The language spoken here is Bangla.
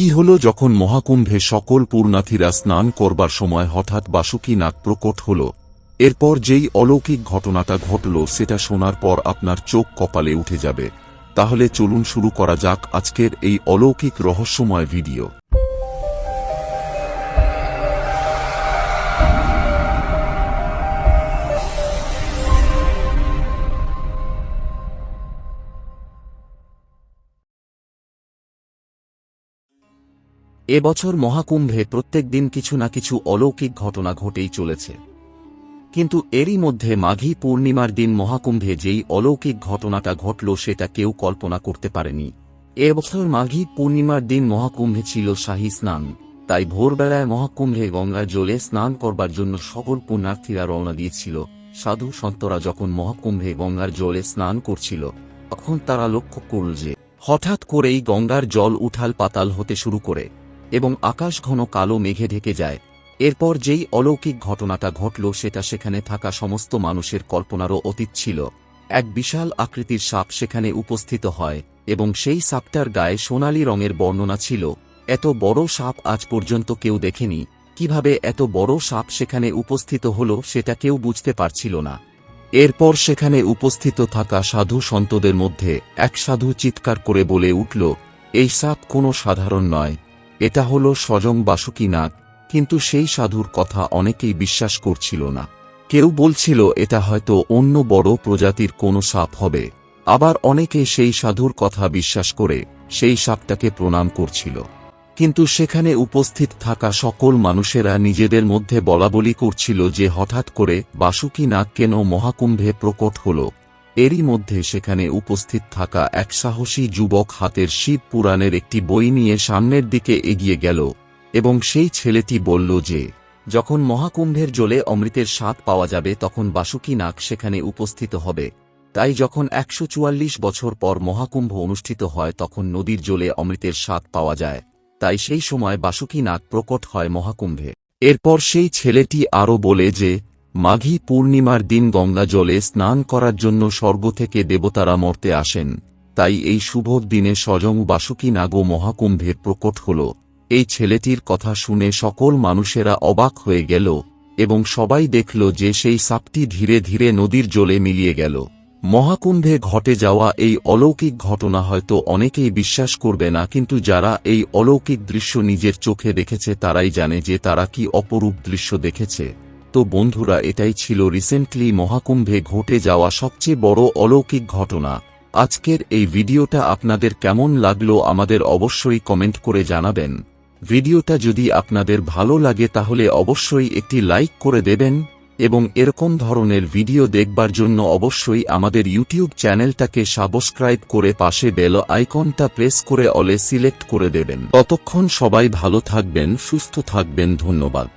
কি হল যখন মহাকুম্ভে সকল পূর্ণাথীরা স্নান করবার সময় হঠাৎ বাসুকী নাগ প্রকট হল? এরপর যেই অলৌকিক ঘটনাটা ঘটল সেটা শোনার পর আপনার চোখ কপালে উঠে যাবে। তাহলে চলুন শুরু করা যাক আজকের এই অলৌকিক রহস্যময় ভিডিও। এবছর মহাকুম্ভে প্রত্যেক দিন কিছু না কিছু অলৌকিক ঘটনা ঘটেই চলেছে। কিন্তু এরই মধ্যে মাঘী পূর্ণিমার দিন মহাকুম্ভে যেই অলৌকিক ঘটনাটা ঘটল সেটা কেউ কল্পনা করতে পারেনি। এবছর মাঘী পূর্ণিমার দিন মহাকুম্ভে ছিল শাহী স্নান। তাই ভোরবেলায় মহাকুম্ভে গঙ্গার জলে স্নান করবার জন্য সকল পুণ্যার্থীরা রওনা দিয়েছিল। সাধু সন্তরা যখন মহাকুম্ভে গঙ্গার জলে স্নান করছিল, তখন তারা লক্ষ্য করল যে হঠাৎ করেই গঙ্গার জল উঠাল পাতাল হতে শুরু করে। এবং আকাশ ঘন কালো মেঘে ঢেকে যায়। এরপর যেই অলৌকিক ঘটনাটা ঘটল, সেটা সেখানে থাকা সমস্ত মানুষের কল্পনারও অতীত ছিল। এক বিশাল আকৃতির সাপ সেখানে উপস্থিত হয়, এবং সেই সাপটার গায়ে সোনালী রঙের বর্ণনা ছিল। এত বড় সাপ আজ পর্যন্ত কেউ দেখেনি। কীভাবে এত বড় সাপ সেখানে উপস্থিত হল, সেটা কেউ বুঝতে পারছিল না। এরপর সেখানে উপস্থিত থাকা সাধু সন্তদের মধ্যে এক সাধু চিৎকার করে বলে উঠল, এই সাপ কোনো সাধারণ নয়। এটা হল স্বজং বাসুকী নাগ কিন্তু সেই সাধুর কথা অনেকেই বিশ্বাস করছিল না। কেউ বলছিল, এটা হয়তো অন্য বড় প্রজাতির কোনো সাপ হবে। আবার অনেকে সেই সাধুর কথা বিশ্বাস করে, সেই সাপটাকে প্রণাম করছিল। কিন্তু সেখানে উপস্থিত থাকা সকল মানুষেরা নিজেদের মধ্যে বলাবলি করছিল যে হঠাৎ করে বাসুকী নাগ কেন মহাকুম্ভে প্রকট হল। এরই মধ্যে সেখানে উপস্থিত থাকা এক সাহসী যুবক হাতের শিব পুরাণের একটি বই নিয়ে সামনের দিকে এগিয়ে গেল, এবং সেই ছেলেটি বলল যে, যখন মহাকুম্ভের জলে অমৃতের স্বাদ পাওয়া যাবে, তখন বাসুকী নাগ সেখানে উপস্থিত হবে। তাই যখন একশো চুয়াল্লিশ বছর পর মহাকুম্ভ অনুষ্ঠিত হয়, তখন নদীর জলে অমৃতের স্বাদ পাওয়া যায়। তাই সেই সময় বাসুকী নাগ প্রকট হয় মহাকুম্ভে। এরপর সেই ছেলেটি আরও বলে যে মাঘী পূর্ণিমার দিন গঙ্গা জলে স্নান করার জন্য স্বর্গ থেকে দেবতারা মর্তে আসেন। তাই এই শুভ দিনে স্বজং বাসুকী নাগো মহাকুম্ভের প্রকট হল। এই ছেলেটির কথা শুনে সকল মানুষেরা অবাক হয়ে গেল এবং সবাই দেখল যে সেই সাপটি ধীরে ধীরে নদীর জলে মিলিয়ে গেল। মহাকুম্ভে ঘটে যাওয়া এই অলৌকিক ঘটনা হয়তো অনেকেই বিশ্বাস করবে না, কিন্তু যারা এই অলৌকিক দৃশ্য নিজের চোখে দেখেছে তারাই জানে যে তারা কি অপরূপ দৃশ্য দেখেছে। তো বন্ধুরা, এটাই ছিল রিসেন্টলি মহাকুম্ভে ঘটে যাওয়া সবচেয়ে বড় অলৌকিক ঘটনা। আজকের এই ভিডিওটা আপনাদের কেমন লাগল আমাদের অবশ্যই কমেন্ট করে জানাবেন। ভিডিওটা যদি আপনাদের ভালো লাগে তাহলে অবশ্যই একটি লাইক করে দেবেন এবং এরকম ধরনের ভিডিও দেখবার জন্য অবশ্যই আমাদের ইউটিউব চ্যানেলটাকে সাবস্ক্রাইব করে পাশে বেল আইকনটা প্রেস করে অলে সিলেক্ট করে দেবেন। ততক্ষণ সবাই ভালো থাকবেন, সুস্থ থাকবেন, ধন্যবাদ।